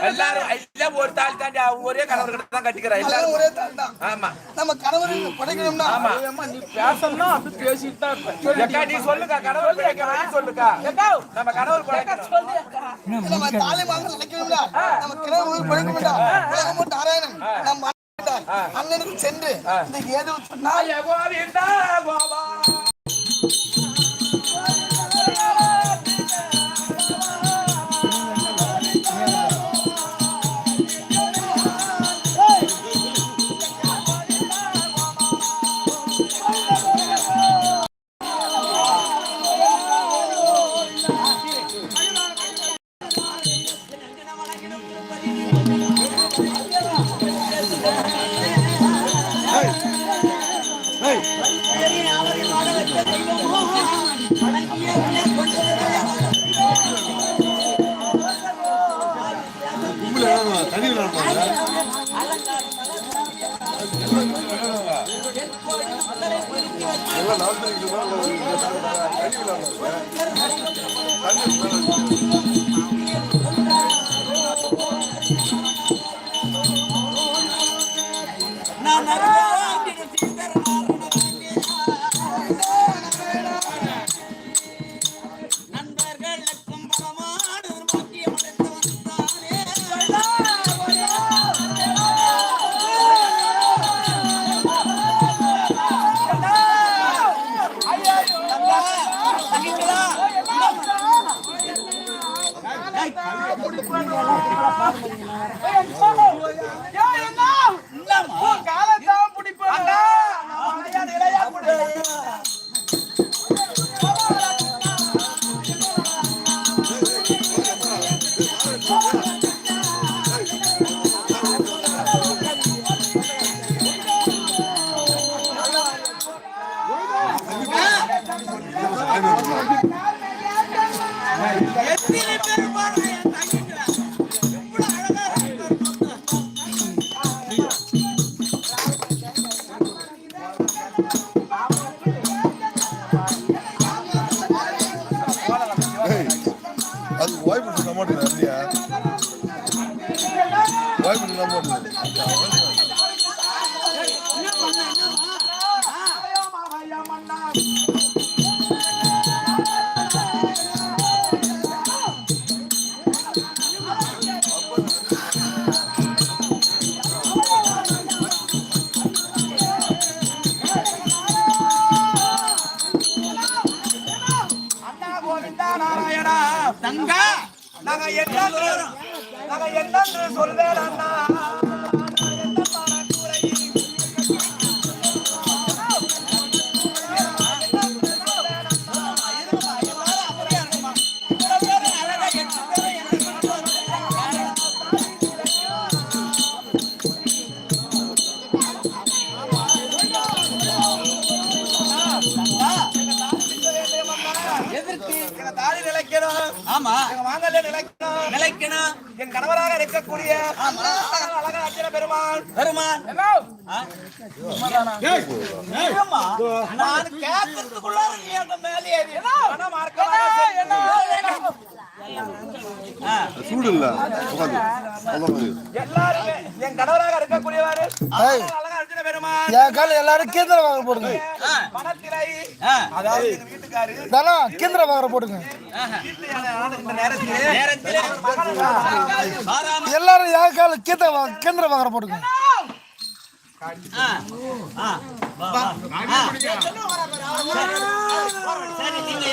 எல்லாரும் எல்லாம் ஒரு தாண்டி கணவர் கிட்ட தான் கட்டிக்கிறா எல்லாரும். ஒரே தாள் தான். ஆமா. நம்ம கணவருக்கு படைக்கணும்னா ஆமா. நீ பேசணும் அப்படி பேசிட்டு தான் இருப்ப ஏக்கா நீ சொல்லுக்கா கணவர் கேட்க வேண்டி சொல்லுக்கா. நம்ம கணவர் படைக்கணும். நம்ம தாலி மாதம் நினைக்கணும்னா நம்ம கணவருக்கு படைக்கணும்னா உலகம் நாராயணன் நம்ம அண்ணன் அண்ணனுக்கு சென்று இந்த ஏதோ சொன்னா ஜெய கோவிந்தா கோவா எத்தனை அது வாய்ப்பு சொல்ல மாட்டேன் இல்லையா வாய்ப்பு சொல்ல மாட்டேன் தங்கா நாங்க என்னன்னு நாங்க என்னன்னு சொல்வேன் அண்ணா என் கணவராக இருக்கக்கூடிய அழகா பெருமாள் பெருமான்? ஏம்மா, நான் கேட்கறதுக்குள்ளார நீ அந்த மேலே ஏறி. சூடு இல்ல எல்லாருமே என் கணவராக இருக்கக்கூடியவாரு அழகா கால எல்லாரும் கேந்திர வாங்க போடுங்க. அதாவது தனம் கேந்திர வாங்க போடுங்க. இந்த நேரத்திலே. நேரத்திலே ஆறாம் எல்லாரும் என் கால கேந்திர கேந்திர வாங்க போடுங்க.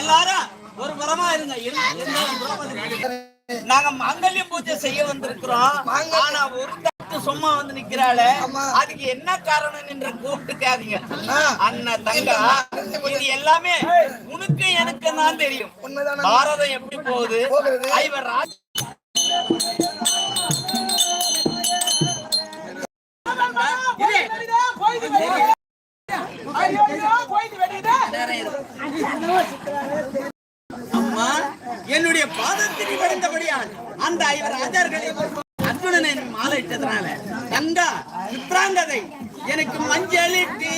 எல்லாரும் ஒரு இருங்க. புறமா நாங்க மாங்கல்ய பூஜை செய்ய வந்திருக்கிறோம். ஆனா ஒரு சும்மா வந்து நிக்கிறாளே. அதுக்கு என்ன காரணம் என்று கூப்பிட்டுக்காதீங்க. அண்ணன் தங்கா இது எல்லாமே உனக்கு எனக்கு தான் தெரியும்? பாரதம் எப்படி போகுது. ஐவர் ராஜ் அம்மா என்னுடைய பாதத்திரி வடிந்தபடியால் அந்த ஐவர் ராஜார்களை மாலையிட்டதுனால கங்கா சித்ராங்கதை எனக்கு மஞ்சளிட்டு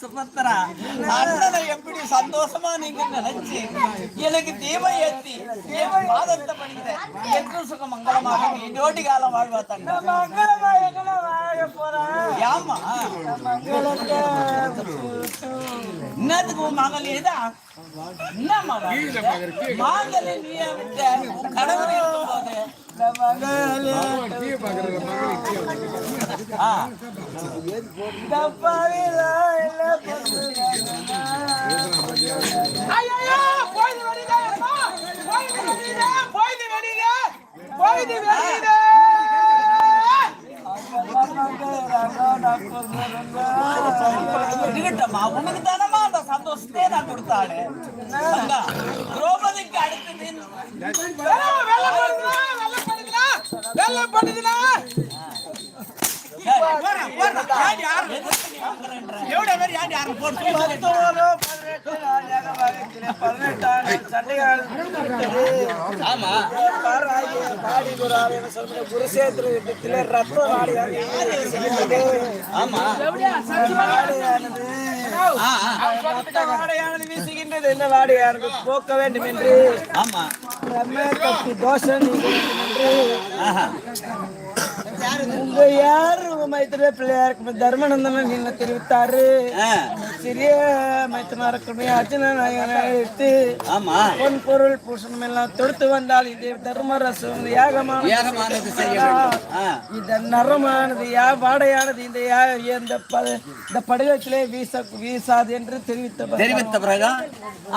சுபத்ரா அண்ணனை எப்படி சந்தோஷமா நீங்க நினைச்சு எனக்கு தீபம் ஏத்தி தீப மாதத்தை பண்ணிட்ட என்று சுக மங்களமாக நீ நோடி காலம் வாழ்வா தங்க மங்களமா என்னத்துக்கு மகள் ஏதா என்ன மகள் மாங்கல்ய நீயே விட்ட. வெளியில, வெளியில, வெளியில. இருக்கட்டம்மா உனக்கு தானமா அந்த சந்தோஷத்தையே நான் கொடுத்தாடு தங்கா, திரௌபதிக்கு அடுத்தது? எவ்வளவு பேர் யார் யார்? போட்டு ஆமா ஆமா ஆ, ஆ. வாடையானது வீசுகின்றது என்ன வாடையானது போக்க வேண்டும் என்று ஆமா கத்தி தோஷம் என்று. உங்க யாரு மைத்திரிய பிள்ளையாருக்கு தர்மநந்தன் என்ன தெரிவித்தாரு சிறிய மைத்தனாருக்குமே அர்ஜுன நாயகனை எடுத்து ஆமா. பொன் பொருள் பூஷணம் எல்லாம் தொடுத்து வந்தால் இது தர்மரசம் யாகமான ஏகமானது செய்ய வேண்டும். ஆ, இந்த நரமானது யா வாடையானது இந்த யா இந்த இந்த படுகத்திலே வீச வீசாது என்று தெரிவித்த தெரிவித்த பிறகு?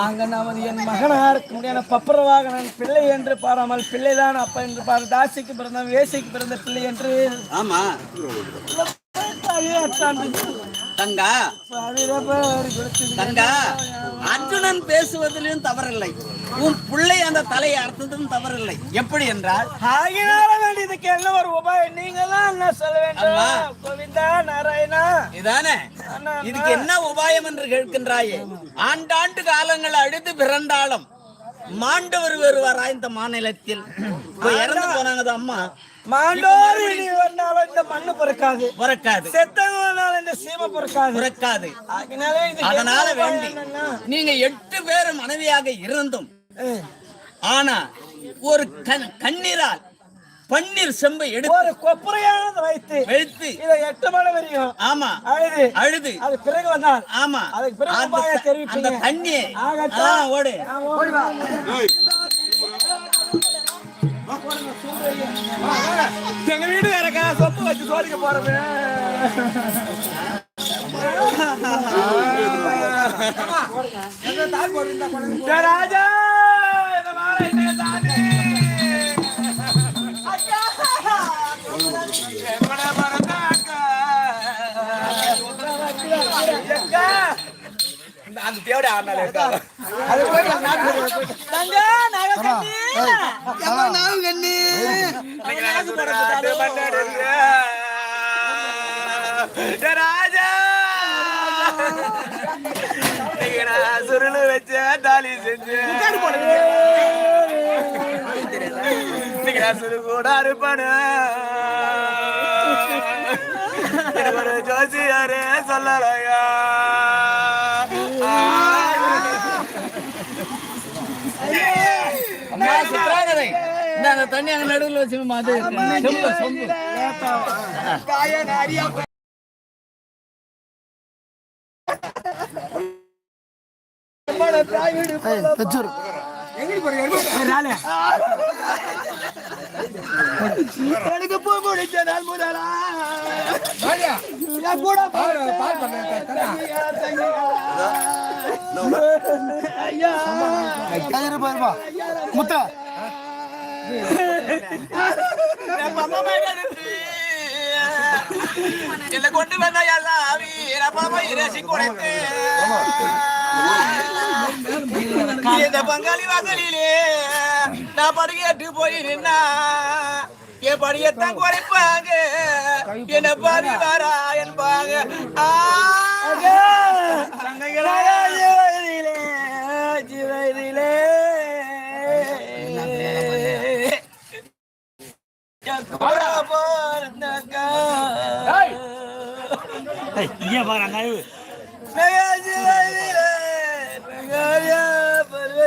அங்க நமது என் மகனாருக்கு முடியான பப்பரவாக நான் பிள்ளை என்று பாராமல் பிள்ளைதான் அப்பா என்று பாரு தாசிக்கு பிறந்த வேசிக்கு பிறந்த பிள்ளை என்று ஆமா. தங்கா. தங்கா அர்ஜுனன் பேசுவதிலும் தவறில்லை. உன் பிள்ளை அந்த தலையை அறுத்ததும் தவறில்லை. எப்படி என்றால் வேண்டியதுக்கு என்ன ஒரு உபாயம்? நீங்க தான் என்ன சொல்ல. வேண்டும்? கோவிந்தா நாராயணா. இதானே? இதுக்கு என்ன உபாயம் என்று கேட்கின்றாயே? ஆண்டாண்டு காலங்கள் அழுது பிறந்தாலும் மாண்டவர் வருவாரா இந்த மாநிலத்தில். இறந்து போனாங்க அம்மா? மாண்டோர் இனி வந்தாலும் இந்த மண்ணு பிறக்காது. பிறக்காது. வந்தாலும் இந்த சீமை பிறக்காது. பிறக்காது. அதனால வேண்டி நீங்க எட்டு பேர் மனைவியாக இருந்தும் ஆனா ஒரு கண் கண்ணீரால் பன்னீர் செம்பை எடுத்து ஒரு கொப்பரையானது வைத்து வெளுத்து இதை எட்டு மணி வரையும் ஆமா. அழுது. அழுது. அது பிறகு வந்தால் ஆமா. அதுக்கு பிறகு தெரிவிப்பீங்க. அந்த தண்ணி ஆகட்டும். ஆ, ஓடு. நான் ஓடி. வா. எங்க வீட்டுக்காரக்கா சொத்து வச்சு சோதிக்க போறமே ராஜா இந்த மாலை அந்த தேவடி ஆடினாலே அது போய் தங்க, நகை எம்மா ராஜா சுருளு வச்ச தாலி செஞ்சு சுரு கூட இருப்பானு ஒரு ஜோசியாரு சொல்லலையா? அந்த தண்ணி அங்க நடுவுல வச்சு செம்பு எனக்கு பூ முடிச்ச நாள் முதலா. கூட பாருப்பா முத்தா. கொண்டு வந்த எல்லாம் கொடுத்து. இந்த பங்காளி வாசலிலே நான் படிக்கட்டு போய் நின்னா என் படியத்தான் குறைப்பாங்க. என்ன பாதி வரா என்பாங்க. ஆ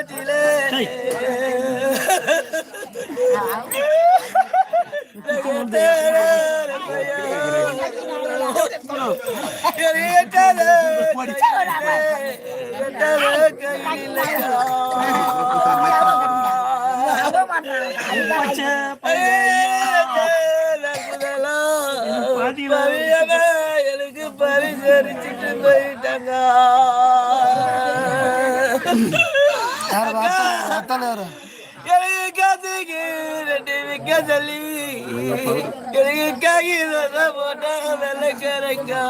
பருவத்திலே எனக்கு பரிசரிச்சுட்டு போயிட்டாங்க. எனக்கு ரெண்டு விக்க சொல்லி. எனக்கு காகிதம் போட்டா வெள்ள கரைக்கா.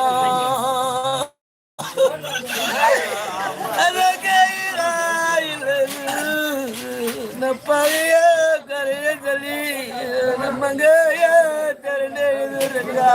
அந்த கையில பழைய கரைய சொல்லி நம்ம தரண்டா